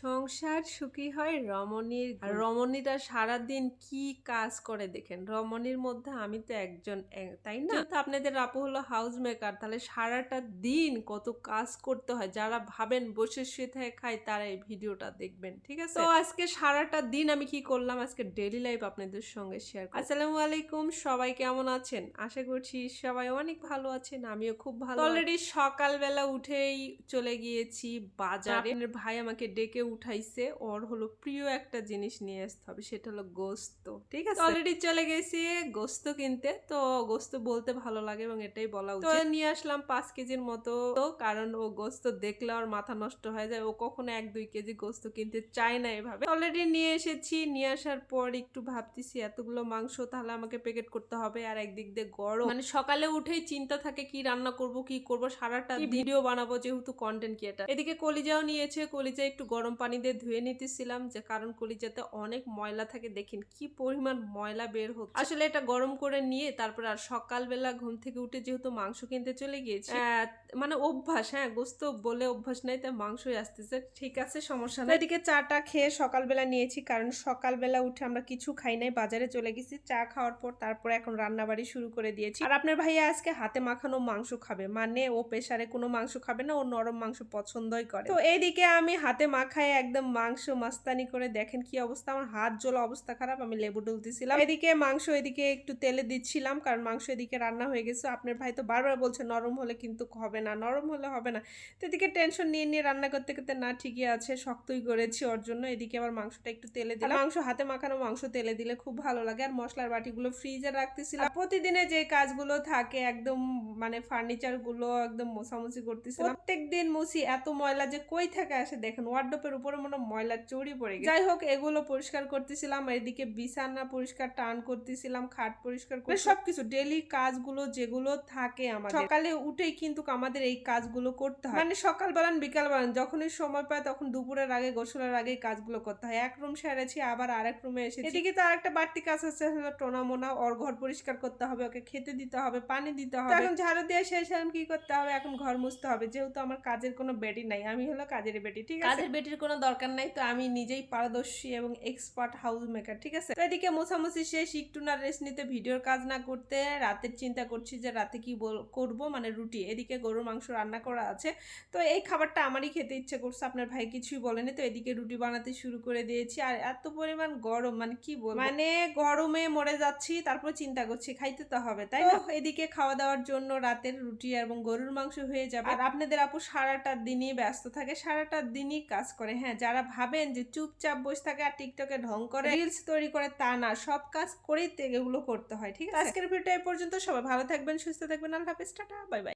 সংসার সুখী হয় রমণীর রমণীরা সারাদিন কি কাজ করে দেখেন? রমণীর মধ্যে আমি তো একজন তাই না? তো আপনাদের আপু হলো হাউস মেকার তাহলে সারাটা দিন কত কাজ করতে হয় যারা ভাবেন বসে শুয়ে থেকে খায় তারা এই ভিডিওটা দেখবেন ঠিক আছে? তো আজকে সারাটা দিন আমি কি করলাম? আজকে ডেলি লাইফ আপনাদের সঙ্গে শেয়ার আসসালামু আলাইকুম সবাই কেমন আছেন? আশা করছি সবাই অনেক ভালো আছেন আমিও খুব ভালো অলরেডি সকালবেলা উঠেই চলে গিয়েছি বাজারে। ভাই আমাকে ডেকে উঠাইছে ওর হলো প্রিয় একটা জিনিস নিয়ে আসতে হবে সেটা হলো গোস্ত। ঠিক আছে। অলরেডি চলে গেছি গোস্ত কিনতে তো গোস্ত বলতে ভালো লাগে এবং এটাই বলা উচিত। নিয়ে আসলাম পাঁচ কেজির মতো কারণ ও গোস্ত দেখলে ওর মাথা নষ্ট হয়ে যায়। ও কখনো এক দুই কেজি গোস্ত কিনতে চায় না এভাবে। অলরেডি নিয়ে এসেছি নিয়ে আসার পর একটু ভাবতেছি এতগুলো মাংস তাহলে আমাকে প্যাকেট করতে হবে আর একদিক দিয়ে গরম। মানে সকালে উঠেই চিন্তা থাকে কি রান্না করব কি করব? সারাটা ভিডিও বানাবো যেহেতু কন্টেন্ট ক্রিয়েটার এদিকে কলিজাও নিয়েছে কলিজা একটু গরম পানি দিয়ে ধুয়ে নিতেছিলাম যে কারণ কলিজাতে অনেক ময়লা থাকে। দেখেন কি পরিমাণ ময়লা বের হচ্ছে। আসলে এটা গরম করে নিয়ে তারপর আর সকালবেলা ঘুম থেকে উঠে যেহেতু মাংস কিনতে চলে গিয়েছি মানে অভ্যাস হ্যাঁ গোস্ত বলে অভ্যাস নাই তাই মাংসই আসতেছে। ঠিক আছে সমস্যা নাই। এদিকে চাটা খেয়ে সকালবেলা নিয়েছি কারণ সকালবেলা উঠে আমরা কিছু খাই নাই বাজারে চলে গেছি। চা খাওয়ার পর তারপর এখন রান্না বাড়ি শুরু করে দিয়েছি। আর আপনার ভাইয়া আজকে হাতে মাখানো মাংস খাবে মানে ও প্রেসারে কোনো মাংস খাবে না ও নরম মাংস পছন্দই করে। তো এইদিকে আমি হাতে মাখায় একদম মাংস মাস্তানি করে দেখেন কি অবস্থা। আমার হাত জ্বলা অবস্থা খারাপ, আমি লেবু ডুলতেছিলাম। এদিকে মাংস এদিকে একটু তেলে দিচ্ছিলাম, কারণ মাংস এদিকে রান্না হয়ে গেছে। আপনার ভাই তো বারবার বলছে, নরম হলে কিন্তু হবে না, নরম হলে হবে না। তো এদিকে টেনশন নিয়ে নিয়ে রান্না করতে করতে, না, ঠিকই আছে, শক্তই করেছি ওর জন্য। এদিকে আবার মাংসটা একটু তেলে দিলাম। মাংস হাতে মাখানো মাংস তেলে দিলে খুব ভালো লাগে। আর মশলার বাটিগুলো ফ্রিজে রাখতেছিলাম। প্রতিদিনে যে কাজগুলো থাকে, একদম মানে ফার্নিচারগুলো একদম মোছামুছি করতেছিলাম। প্রত্যেক দিন মুছি, এত ময়লা যে কই থেকে আসে দেখেন ওয়ার্ডোপের উপরে মনে ময়লা চড়ি পড়ে গেছে। যাই হোক এগুলো পরিষ্কার করতেছিলাম এদিকে বিছানা পরিষ্কার টান করতেছিলাম খাট পরিষ্কার করে সবকিছু ডেলি কাজগুলো যেগুলো থাকে আমাদের। সকালে উঠেই কিন্তু আমাদের এই কাজগুলো করতে হয়। মানে সকাল বেলান বিকাল বেলান যখনই সময় পায় তখন দুপুরের আগে গোসলের আগে কাজগুলো করতে হয়। এক রুম সেরেছি আবার আরেক রুমে এসেছি। এদিকে তো আরেকটা বাড়তি কাজ আছে টোনা মোনা ওর ঘর পরিষ্কার করতে হবে ওকে খেতে দিতে হবে পানি দিতে হবে। এখন ঝাড়ু দিয়ে শেষ এখন কি করতে হবে? এখন ঘর মুছতে হবে যেহেতু আমার কাজের কোনো বেটি নাই আমি হলো কাজের বেটি ঠিক আছে? কাজের বেটির কোনো দরকার নাই, তো আমি নিজেই পারদর্শী এবং এক্সপার্ট হাউস মেকার ঠিক আছে? তো এদিকে মোছামুছি শেষ, একটু না রেস্ট নিতে ভিডিওর কাজ না করতে রাতের চিন্তা করছি যে রাতে কি করব মানে রুটি। এদিকে গরুর মাংস রান্না করা আছে, তো এই খাবারটা আমারই খেতে ইচ্ছে করছে, আপনার ভাই কিছুই বলেনি, তো এদিকে রুটি বানাতে শুরু করে দিয়েছি। আর এত পরিমাণ গরম মানে কি বল মানে গরমে মরে যাচ্ছি, তারপর চিন্তা করছি, খাইতে তো হবে, তাই না? এদিকে খাওয়া দাওয়ার জন্য রাতের রুটি এবং গরুর মাংস হয়ে যাবে। আর আপনাদের আপু সারাটা দিনই ব্যস্ত থাকে, সারাটা দিনই কাজ করে। হ্যাঁ যারা ভাবেন যে চুপচাপ বসে থাকে আর টিকটকে ঢং করে রিলস তৈরি করে, তা না। সব কাজ করেই এগুলো করতে হয়, ঠিক আছে? আজকের ভিডিওটা এই পর্যন্ত সবাই ভালো থাকবেন, সুস্থ থাকবেন। আল্লাহ হাফেজ, টাটা, বাই বাই।